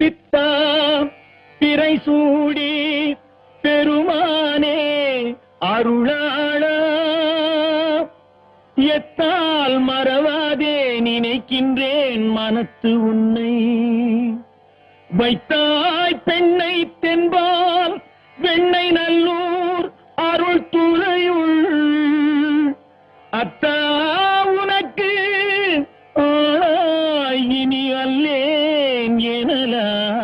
பித்தா பிறை சூடி பெருமானே அருளாள. எத்தால் மறவாதே நினைக்கின்றேன் மனத்து உன்னை. வைத்தாய் பெண்ணை தென்பால் வெண்ணை நல்லூர் அருள் துறையுள் அத்தா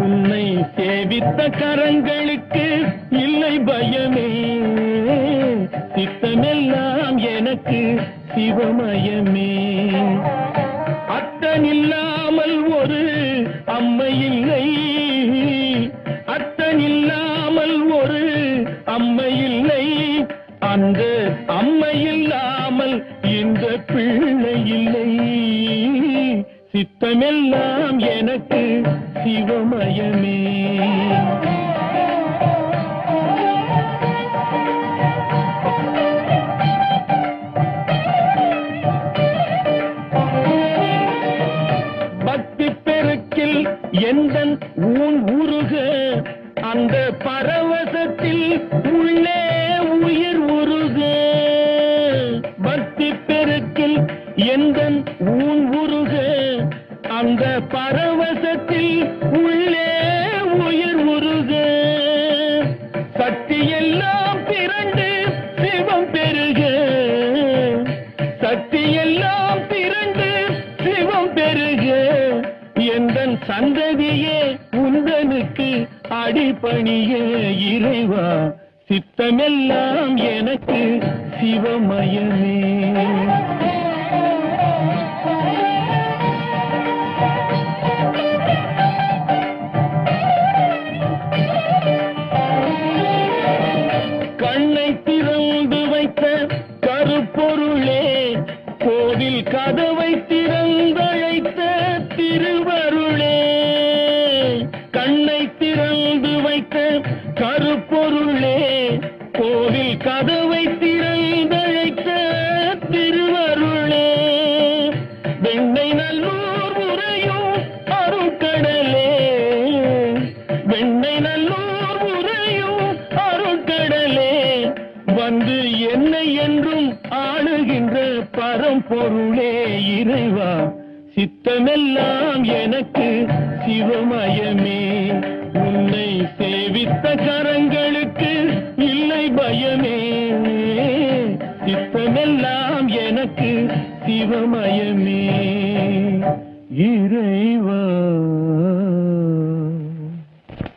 உன்னை சேவித்த கரங்களுக்கு இல்லை பயமே. சித்தமெல்லாம் எனக்கு சிவமயமே. அத்தனில்லாமல் ஒரு அம்மை இல்லை. அத்தனில்லாமல் ஒரு அம்மை இல்லை. அந்த அம்மை இல்லாமல் இந்த பிள்ளை இல்லை. சித்தமெல்லாம் எனக்கு சிவமயமே. பக்தி பெருக்கில் எந்தன் ஊன் உருக அந்த பரவசத்தில் உள்ளே உயிர் உருக. பக்தி பெருக்கில் எந்தன் ஊன் உருக அந்த பரவசத்தில் உள்ளே உயிர் உருக. சக்தி எல்லாம் திரண்டு சிவம் பெருக. சக்தி எல்லாம் திரண்டு சிவம் பெருக. எந்தன் சந்ததியே உந்தனுக்கு அடிபணிய இறைவா. சித்தமெல்லாம் எனக்கு சிவமயமே. கோவில் கதவை திறந்தழைத்த திருவருளே கண்ணை திறந்து வைத்த கருப்பொருளே கோவில் கதவை வந்து என்னை என்றும் ஆளுகின்ற பரம்பொருளே இறைவா. சித்தமெல்லாம் எனக்கு சிவமயமே. உன்னை சேவித்த கரங்களுக்கு இல்லை பயமே. சித்தமெல்லாம் எனக்கு சிவமயமே. இறைவா.